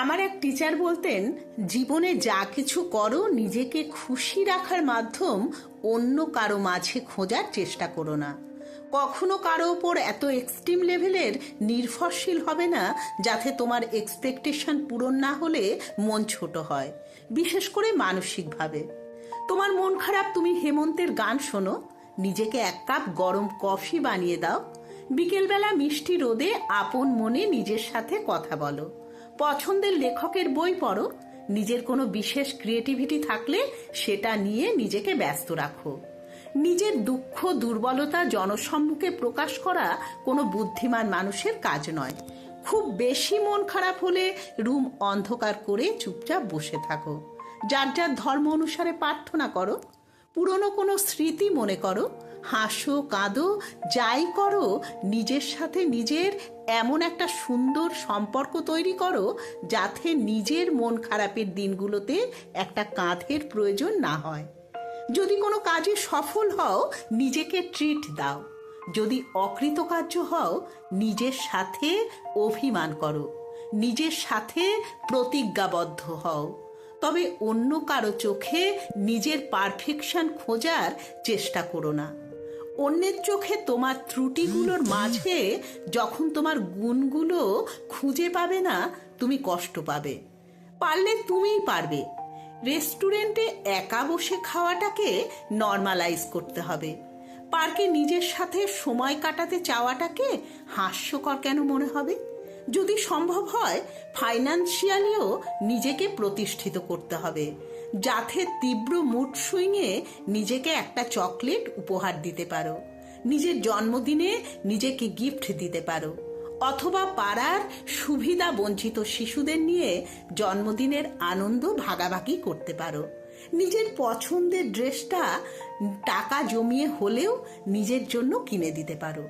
আমার এক টিচার বলতেন, জীবনে যা কিছু করো নিজেকে খুশি রাখার মাধ্যম অন্য কারও মাঝে খোঁজার চেষ্টা করো না। কখনো কারও ওপর এত এক্সট্রিম লেভেলের নির্ভরশীল হবে না, যাতে তোমার এক্সপেকটেশন পূরণ না হলে মন ছোট হয়, বিশেষ করে মানসিকভাবে। তোমার মন খারাপ, তুমি হেমন্তের গান শোনো, নিজেকে এক কাপ গরম কফি বানিয়ে দাও, বিকেলবেলা মিষ্টি রোদে আপন মনে নিজের সাথে কথা বলো। পছন্দের লেখকের বই পড়ো। নিজের কোনো বিশেষ ক্রিয়েটিভিটি থাকলে সেটা নিয়ে নিজেকে ব্যস্ত রাখো। নিজের দুঃখ, দুর্বলতা, জনসম্মুখে প্রকাশ করা কোনো বুদ্ধিমান মানুষের কাজ নয়। খুব বেশি মন খারাপ হলে রুম অন্ধকার করে চুপচাপ বসে থাকো। যার যার ধর্ম অনুসারে প্রার্থনা করো। পুরনো কোনো স্মৃতি মনে করো। হাসো, কাঁদো, যাই করো, নিজের সাথে নিজের এমন একটা সুন্দর সম্পর্ক তৈরি করো যাতে নিজের মন খারাপের দিনগুলোতে একটা কাঁধের প্রয়োজন না হয়। যদি কোনো কাজে সফল হও, নিজেকে ট্রিট দাও। যদি অকৃতকার্য হও, নিজের সাথে অভিমান করো। নিজের সাথে প্রতিজ্ঞাবদ্ধ হও। তবে অন্য কারও চোখে নিজের পারফেকশন খোঁজার চেষ্টা করো না। অন্যের চোখে তোমার ত্রুটিগুলোর মাঝে যখন তোমার গুণগুলো খুঁজে পাবে না, তুমি কষ্ট পাবে। পারলে তুমিই পারবে। রেস্টুরেন্টে একা বসে খাওয়াটাকে নর্মালাইজ করতে হবে। পার্কে নিজের সাথে সময় কাটাতে চাওয়াটাকে হাস্যকর কেন মনে হবে? যদি সম্ভব হয় ফাইন্যান্সিয়ালিও নিজেকে প্রতিষ্ঠিত করতে হবে। যাতে তীব্র মুড সুইংয়ে নিজেকে একটা চকলেট উপহার দিতে পারো। নিজের জন্মদিনে নিজেকে গিফট দিতে পারো। অথবা পাড়ার সুবিধা বঞ্চিত শিশুদের নিয়ে জন্মদিনের আনন্দ ভাগাভাগি করতে পারো। নিজের পছন্দের ড্রেসটা টাকা জমিয়ে হলেও নিজের জন্য কিনে দিতে পারো।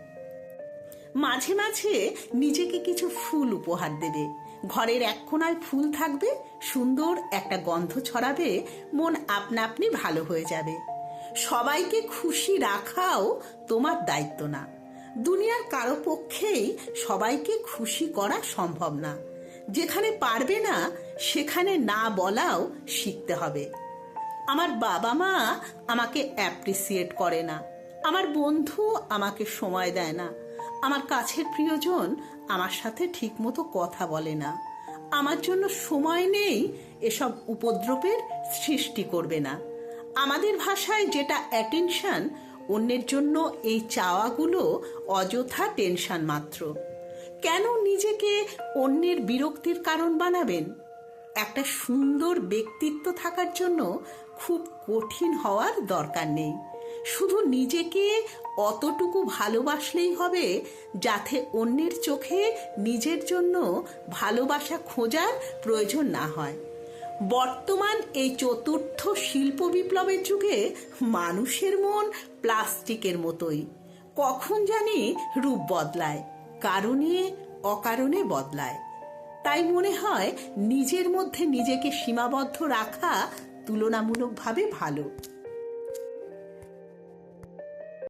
মাঝে মাঝে নিজেকে কিছু ফুল উপহার দেবে। ঘরের এক কোনায় ফুল থাকবে, সুন্দর একটা গন্ধ ছড়াবে, মন আপনা আপনি ভালো হয়ে যাবে। সবাইকে খুশি রাখাও তোমার দায়িত্ব না। দুনিয়ার কারও পক্ষেই সবাইকে খুশি করা সম্ভব না। যেখানে পারবে না, সেখানে না বলাও শিখতে হবে। আমার বাবা মা আমাকে অ্যাপ্রিসিয়েট করে না। আমার বন্ধু আমাকে সময় দেয় না। আমার কাছের প্রিয়জন আমার সাথে ঠিকমতো কথা বলে না। আমার জন্য সময় নেই এসব উপদ্রবের সৃষ্টি করবে না। আমাদের ভাষায় যেটা অ্যাটেনশন অন্যের জন্য এই চাওয়াগুলো অযথা টেনশন মাত্র। কেন নিজেকে অন্যের বিরক্তির কারণ বানাবেন? একটা সুন্দর ব্যক্তিত্ব থাকার জন্য খুব কঠিন হওয়ার দরকার নেই। শুধু নিজেকে অতটুকু ভালোবাসলেই হবে, যাতে অন্যের চোখে নিজের জন্য ভালোবাসা খোঁজার প্রয়োজন না হয়। বর্তমান এই চতুর্থ শিল্প বিপ্লবের যুগে মানুষের মন প্লাস্টিকের মতোই। কখন জানি রূপ বদলায়, কারণে অকারণে বদলায়। তাই মনে হয় নিজের মধ্যে নিজেকে সীমাবদ্ধ রাখা তুলনামূলকভাবে ভালো।